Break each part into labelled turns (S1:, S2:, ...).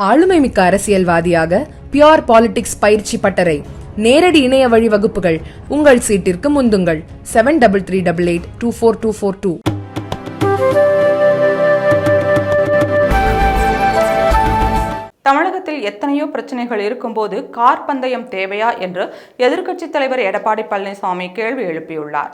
S1: ஆளுமைமிக்க அரசியல்வாதியாக pure politics பயிற்சி பட்டறை. நேரடி இணைய வழி வகுப்புகள். உங்கள் சீட்டிற்கு முந்துங்கள். Seven double three double eight two four two four two
S2: தமிழகத்தில் எத்தனையோ பிரச்சனைகள் இருக்கும்போது கார் பந்தயம் தேவையா என்று எதிர்க்கட்சித் தலைவர் எடப்பாடி பழனிசாமி கேள்வி எழுப்பியுள்ளார்.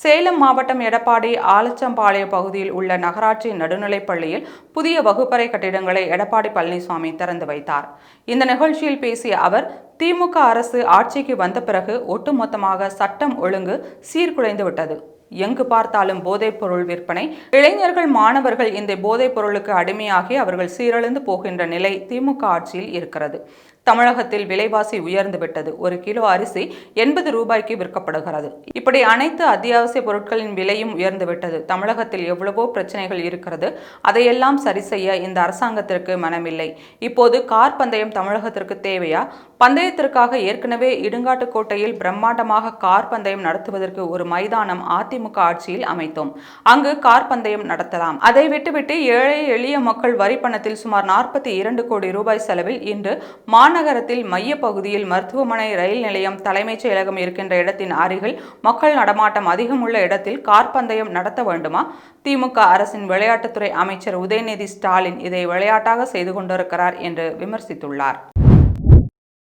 S2: சேலம் மாவட்டம் எடப்பாடி ஆலச்சம்பாளையம் பகுதியில் உள்ள நகராட்சி நடுநிலைப் பள்ளியில் புதிய வகுப்பறை கட்டிடங்களை எடப்பாடி பழனிசாமி திறந்து வைத்தார். இந்த நிகழ்ச்சியில் பேசிய அவர் திமுக அரசு ஆட்சிக்கு வந்த பிறகு ஒட்டுமொத்தமாக சட்டம் ஒழுங்கு சீர்குலைந்து விட்டது. எங்கு பார்த்தாலும் போதைப் பொருள் விற்பனை. இளைஞர்கள் மாணவர்கள் இந்த போதைப் பொருளுக்கு அடிமையாகி அவர்கள் சீரழிந்து போகின்ற நிலை திமுக ஆட்சியில் இருக்கிறது. தமிழகத்தில் விலைவாசி உயர்ந்து விட்டது. ஒரு கிலோ அரிசி எண்பது ரூபாய்க்கு விற்கப்படுகிறது. இப்படி அனைத்து அத்தியாவசிய பொருட்களின் விலையும் உயர்ந்து விட்டது. தமிழகத்தில் எவ்வளவோ பிரச்சனைகள் இருக்கிறது. அதையெல்லாம் சரி செய்ய இந்த அரசாங்கத்திற்கு மனமில்லை. இப்போது கார் பந்தயம் தமிழகத்திற்கு தேவையா? பந்தயத்திற்காக ஏற்கனவே இடுங்காட்டுக்கோட்டையில் பிரம்மாண்டமாக கார் பந்தயம் நடத்துவதற்கு ஒரு மைதானம் அதிமுக அதிமுக ஆட்சியில் அமைத்தோம். அங்கு கார் பந்தயம் நடத்தலாம். அதை விட்டுவிட்டு ஏழை எளிய மக்கள் வரி பணத்தில் சுமார் நாற்பத்தி இரண்டு கோடி ரூபாய் செலவில் இன்று மாநகரத்தில் மைய பகுதியில் மருத்துவமனை ரயில் நிலையம் தலைமைச் செயலகம் இருக்கின்ற இடத்தின் அருகில் மக்கள் நடமாட்டம் அதிகம் உள்ள இடத்தில் கார் பந்தயம் நடத்த வேண்டுமா? திமுக அரசின் விளையாட்டுத்துறை அமைச்சர் உதயநிதி ஸ்டாலின் இதை விளையாட்டாக செய்து கொண்டிருக்கிறார் என்று விமர்சித்துள்ளார்.